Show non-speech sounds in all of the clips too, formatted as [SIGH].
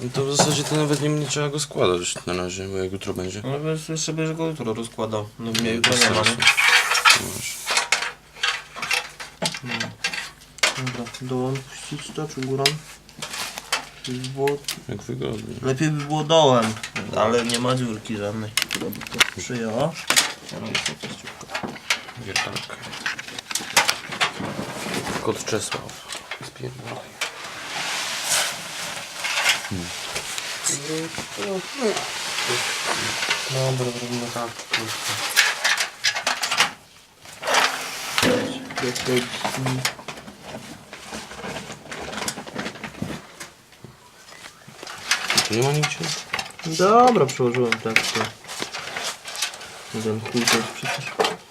No to w zasadzie to nawet nie, nie trzeba go składać na razie, bo jak jutro będzie. No więc jeszcze będziesz go jutro rozkładał. No mnie jutro nie ma, nie? No właśnie. Dobra, dołem puścić to, czy górą? Żeby Było... Jak wygodnie. Lepiej by było dołem, ale nie ma dziurki żadnej, która by to przyjęła. Ja robię sobie kościółka. Wiertarka. Kot Czesław. Spierdolaj. Dobra, robimy tak. Tu nie ma nigdzie? Dobra, przełożyłem tak to. Jeden jest przecież.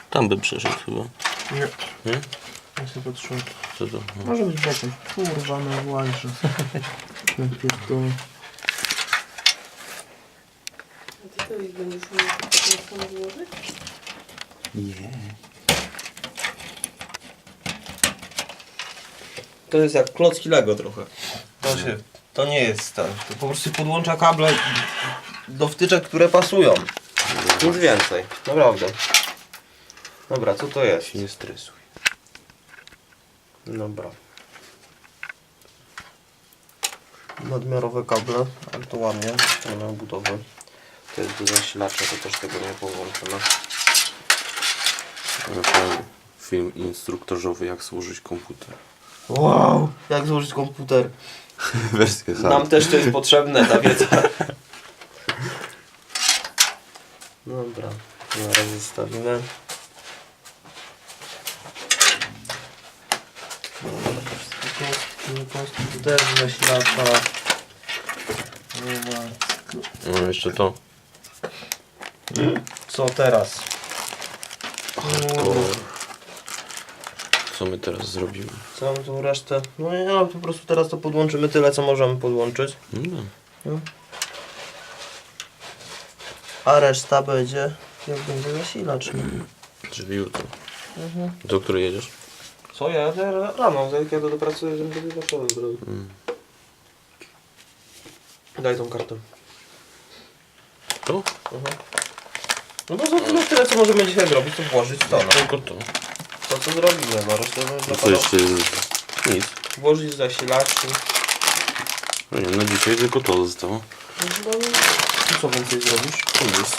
Tam by przeszedł chyba. Nie. Nie? Ja sobie patrzyłem. Co to? No. Może być bokiem. Kurwa, no właśnie. [LAUGHS] Napierdolę. A ty to będziesz złożyć? Nie. To jest jak klocki Lego trochę. To się, to nie jest ten. To po prostu podłącza kable do wtyczek, które pasują. Nic więcej, naprawdę. Dobra, co to jest? Się nie stresuj. Dobra. Nadmiarowe kable, ale to ładnie, nie ma budowy. To jest do zasilacza, to też tego nie. Naprawdę. Film instruktorzowy jak służyć komputer. Wow! Jak złożyć komputer? [LAUGHS] Wersja hard. Nam też to jest potrzebne, ta wiedza. Dobra, na razie zostawimy. Komputer, zasilacza. Nie ma. No jeszcze to. Co teraz? Co my teraz zrobimy? Całą tą resztę. No nie, no, po prostu teraz to podłączymy tyle, co możemy podłączyć. No. A reszta będzie, jak będzie zasilacz. Czyli jutro. Do której jedziesz? Co ja jadę ra- rano, jak ja do pracy jedziemy do Warszawy zrobię. Mm. Daj tą kartę. To? No bo to tyle, tyle co możemy dzisiaj zrobić, to włożyć to, no. Tylko to. To co zrobimy, no resztę No co jeszcze jest? Nic. włożyć zasilacz. No nie, na dzisiaj tylko to zostało. No. I co więcej zrobisz? Nic.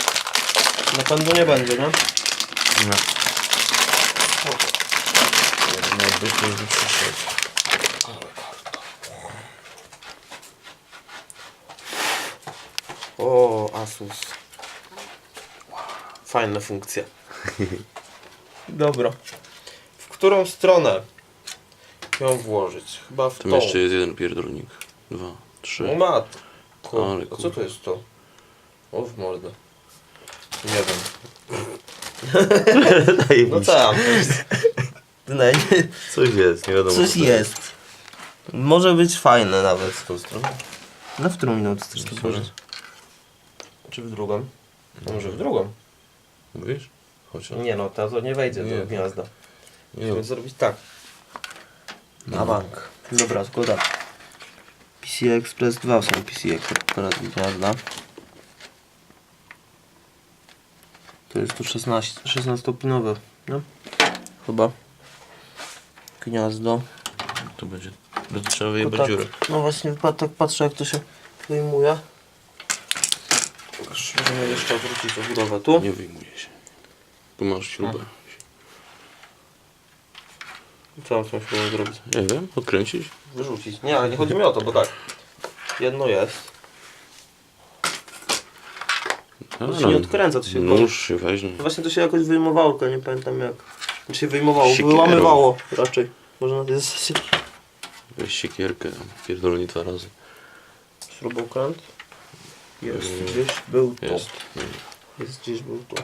Na pewno nie będzie, nie? Nie. Jakby to już przyszedł. O, Asus. Fajna funkcja. [LAUGHS] Dobra. W którą stronę ją włożyć? Chyba w Tam tą. jeszcze jest jeden pierdolnik. Dwa, trzy. matko. Ale A co to jest to? O w mordę. Nie wiem. [LAUGHS] [LAUGHS] No co tam? Nie, Coś jest, nie wiadomo. Coś co to jest. Może być fajne nawet z tą stroną. No w którą minutę chcesz to? Czy w drugą? No może w drugą. Mówisz? Chociaż. Nie no, to, to nie wejdzie Nie. do gniazda. Nie, Musimy zrobić tak. Na bank. Dobra, tak. PC Express 2 są PC Express gniazda. To jest tu 16, 16-pinowe, no? Chyba. Gniazdo. to będzie. Będzie trzeba No, wyjebać tak, dziurę. no właśnie, pa- tak patrzę jak to się wyjmuje. Możemy jeszcze odwrócić obudowę tu. Nie wyjmuje się. Tu masz śrubę. Co mam z tą zrobić? Nie wiem, odkręcić? Wyrzucić. Nie, ale nie chodzi mi o to, bo tak. Jedno jest. A, To się nie odkręca, to się Nóż się weźmie. Właśnie to się jakoś wyjmowało, tylko nie pamiętam jak. To się wyjmowało, Siekierą. wyłamywało raczej. Może na tej zasadzie. Weź siekierkę, pierdolni dwa razy. Śrubokręt. Jest Mm. gdzieś, był tu. Jest. Jest gdzieś, był tu.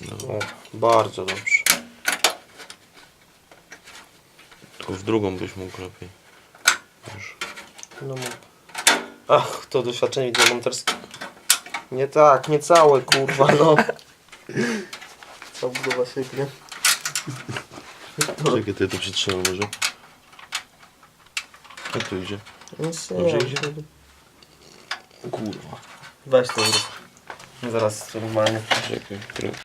No. O, bardzo dobrze. Tylko w drugą byś mógł lepiej. Wiesz. No mów. Ach, to doświadczenie wideomonterskie. Nie tak, nie całe kurwa, no. Cała budowa się gnie. Czekaj, to ja to przytrzymam może. Jak to idzie? Nic Dobrze idzie? Kurwa. Weź to zrób. Zaraz normalnie. Czekaj, krok.